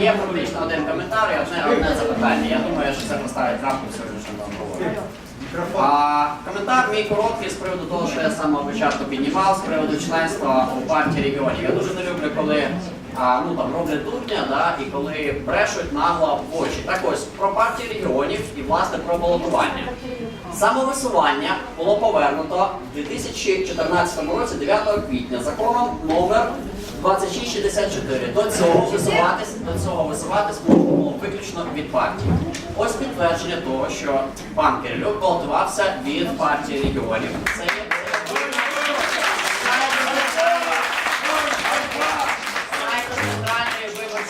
є, публічно один коментар і одне, одне запитання. Я думаю, що це поставить рамку обговоренні. А, коментар мій короткий з приводу того, що я з самого початку піднімав, з приводу членства у партії регіонів. Я дуже не люблю, коли а, ну, там, роблять дурня, да, і коли брешуть нагло в очі. Так ось, про партію регіонів і власне про балотування. Самовисування було повернуто в 2014 році, 9 квітня, законом номер 2664. До цього висуватись, до цього було виключно від партії. Ось підтвердження того, що пан Кирилюк балотувався від партії регіонів. Це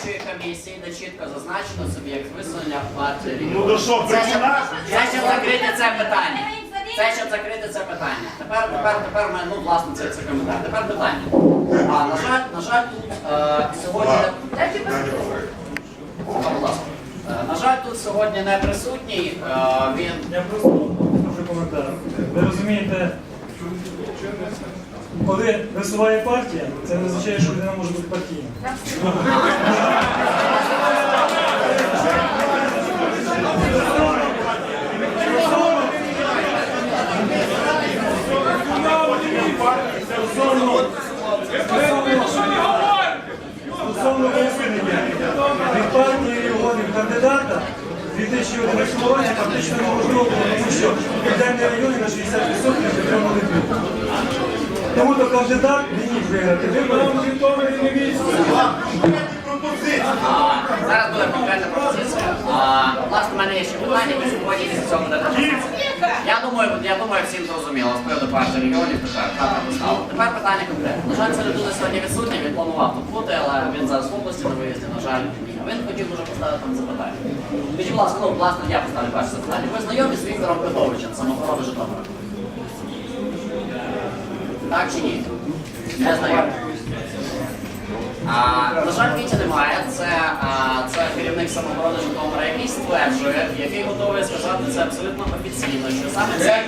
виборчої комісії, де чітко зазначено суб'єкт висунення партії. Ну то що, Це щоб- причина? Це щоб закрити це питання. Це щоб закрити це питання. Тепер, тепер, тепер мене, ну, власне, це, це коментар. Тепер питання. А, на жаль, на жаль, тут е, сьогодні. А, будь ласка. Е, на жаль, тут сьогодні не присутній. Е, він Я просто прошу коментар. Ви розумієте, коли висуває партія, це не означає, що людина може бути партійна. Від партії регіонів кандидата в 2011 році фактично неможливо було, тому що в південній районі на 60% підтримали. Тому то кандидат не міг виграти вибори. А, Зараз буде конкретна пропозиція. А, Власне, в мене є ще питання, ми сьогодні цього буде пропозиція. Я думаю, я думаю, всім зрозуміло з приводу партії регіонів тепер поставив. Тепер питання конкретне. На жаль, ця людина сьогодні відсутня, він планував тут бути, але він зараз в області на виїзді, на жаль. Він хотів дуже поставити там запитання. Скажіть, будь ласка, ну, власне, я поставлю перше запитання. Ви знайомі з Віктором Петровичем, самооборони Житомира? Так чи ні? Не знаю. А, на жаль, Віті немає. Це, а, це керівник самооборони Житомира, який стверджує, який готовий сказати це абсолютно офіційно, що саме це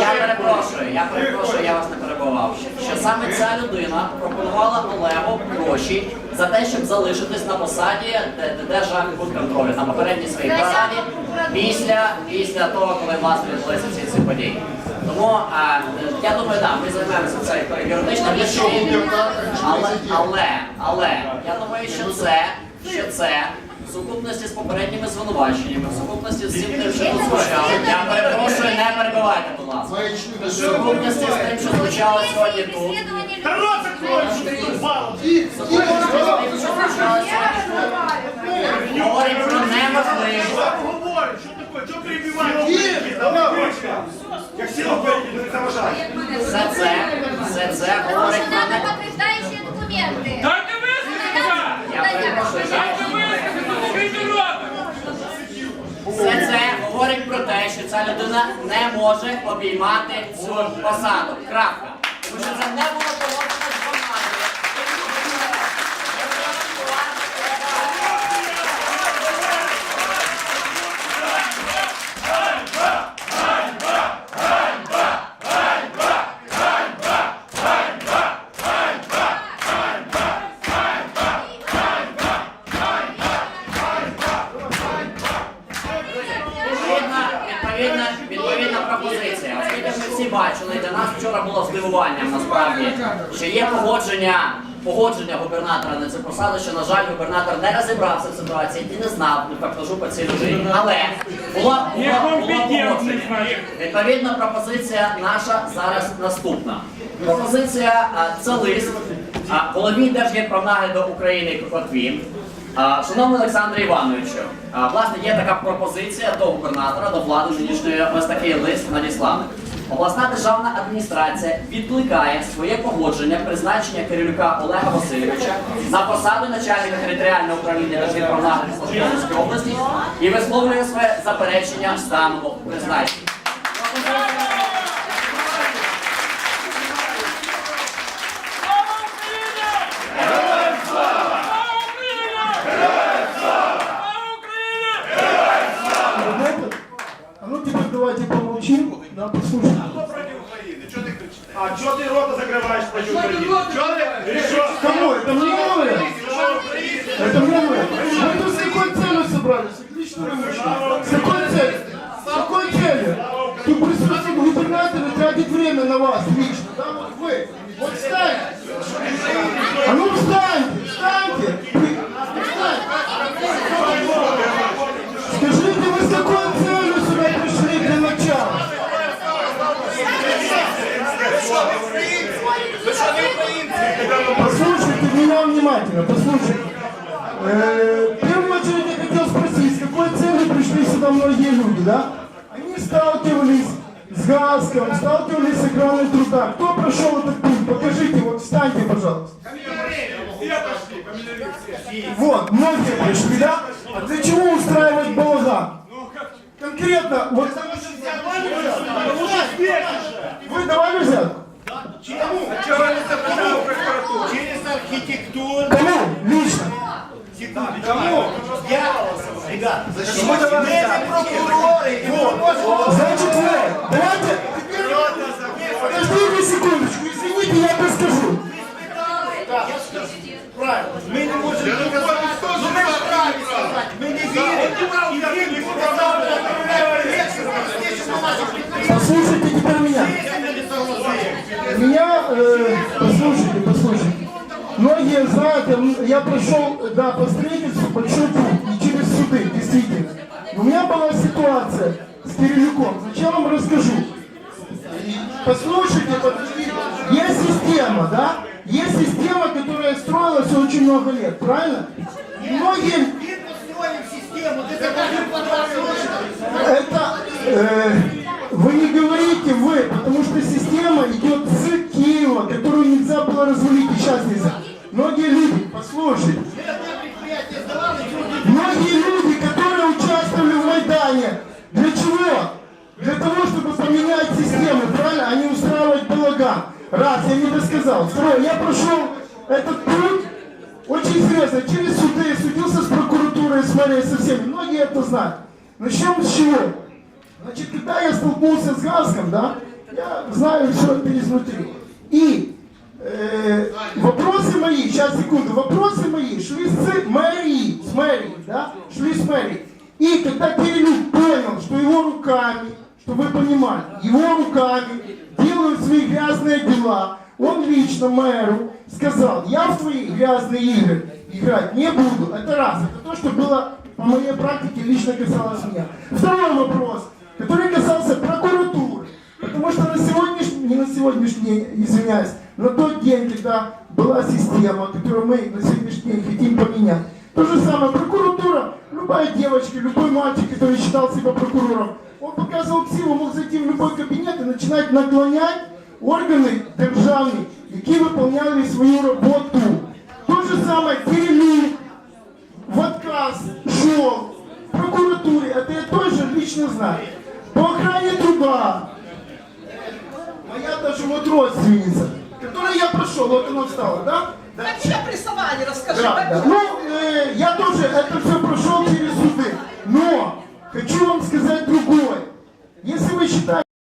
я перепрошую, я перепрошую, я вас не перебував. Що саме ця людина пропонувала Олегу гроші за те, щоб залишитись на посаді, де, державний де контролю. На попередній своїй посаді після, після того, коли власне відбулися всі ці події. Тому а, я думаю, так, ми займаємося це юридичним рішенням, але, але, але я думаю, що це, що це в сукупності з попередніми звинуваченнями, в сукупності з цим тим, що тут звучало. Я перепрошую, не перебивайте, будь ласка. В сукупності з тим, що звучало сьогодні тут. Та рот закрой, що ти тут балом! в сукупності з тим, що звучало сьогодні тут. Говорить про неможливість. Говорить? Що таке? Чого перебиваєш? Як сіла не заважає. Все це, все це говорить про надо не... подтверждающие документы. Дайте висказатися! Я перепрошую, я- Дайте висказатися, закрийте рота! Все це говорить про те, що ця людина не може обіймати цю посаду. Крапка. Тому що це не вчора здивуванням насправді, що є погодження, погодження губернатора на цю посаду, що, на жаль, губернатор не розібрався в ситуації і не знав не фактажу по цій людині. Але була, була, була погодження. Відповідна пропозиція наша зараз наступна. Пропозиція а, це лист а, голові Держгенпромнагляду України. А, Шановний Олександре Івановичу, власне, є така пропозиція до губернатора, до влади нинішньої ось такий лист надісланий. Обласна державна адміністрація відкликає своє погодження призначення Кирилюка Олега Васильовича на посаду начальника територіального управління Держгенпромнагляду Полтавської області і висловлює своє заперечення стану призначення. ну теперь давайте помолчим, да, послушаем. Хто проти України? Чого ти кричиш? А чого ти рота закриваєш? называешь против Украины? И что? Кому? Это мне говорят? Это мне говорят. Вы тут с какой целью собрались? Отлично вы вышли. С какой целью? С какой целью? Тут присутствует губернатор и тратит время на вас лично. Да, вот вы. Вот встаньте. А ну встаньте, Внимательно, послушайте. Э, В первую очередь я хотел спросить, с какой целью пришли сюда многие люди, да? Они сталкивались с Гаском, сталкивались с экраном труда. Кто прошел этот путь? Покажите, вот встаньте, пожалуйста. Вот, многие пришли, да? А для чего устраивать балаган? Конкретно, вот... Вы давали архитектуру. Кому? Лично. Кому? Я, ребят, зачем мы прокуроры? Значит, вы, давайте, подождите секундочку, извините, я доскажу. Мы Многие знают, я- прошел, да, по строительству большой путь и через суды, действительно. Но у меня была ситуация с Кирилюком. Сначала вам расскажу. Послушайте. Есть система, да? Есть система, которая строилась очень много лет, правильно? И многие это э, вы не говорите вы, потому что система идет с Киева, которую нельзя было развалить, и сейчас нельзя. Многие люди, послушайте, многие люди, которые участвовали в Майдане, для чего? Для того, чтобы поменять систему, правильно? А не устраивать балаган. Раз, я не досказал. Второе, я прошел этот путь очень серьезно, через суды, судился с прокуратурой, с мэрией, со всеми. Многие это знают. Начнем с чего? Значит, когда я столкнулся с Гаском, да, я знаю все это изнутри. И э, вопросы мои, сейчас секунду, вопросы мои шли с мэрии, с мэрии, да, шли с мэрии. И когда Кирилюк понял, что его руками, чтобы вы понимали, его руками делают свои грязные дела, он лично мэру сказал, я в твои грязные игры играть не буду. Это раз, это то, что было по моей практике лично касалось меня. Второй вопрос, который касался прокуратуры. Потому что на сегодняшний, не на сегодняшний день, извиняюсь, на тот день, когда была система, которую мы на сегодняшний день хотим поменять, то же самое, прокуратура, любая девочка, любой мальчик, который считал себя прокурором, он показывал силу, мог зайти в любой кабинет и начинать наклонять органи державні, які виконували свою роботу. То же самое Кирилюк в отказ шел прокуратуре, это я тоже лично знаю. По охране труда, моя даже вот родственница, которую я прошел, вот она встала, да? Да. Как тебя прессовали, расскажи. Да, да. Ну, э, я тоже это все прошел через суды. Но хочу вам сказать другое. Если вы считаете,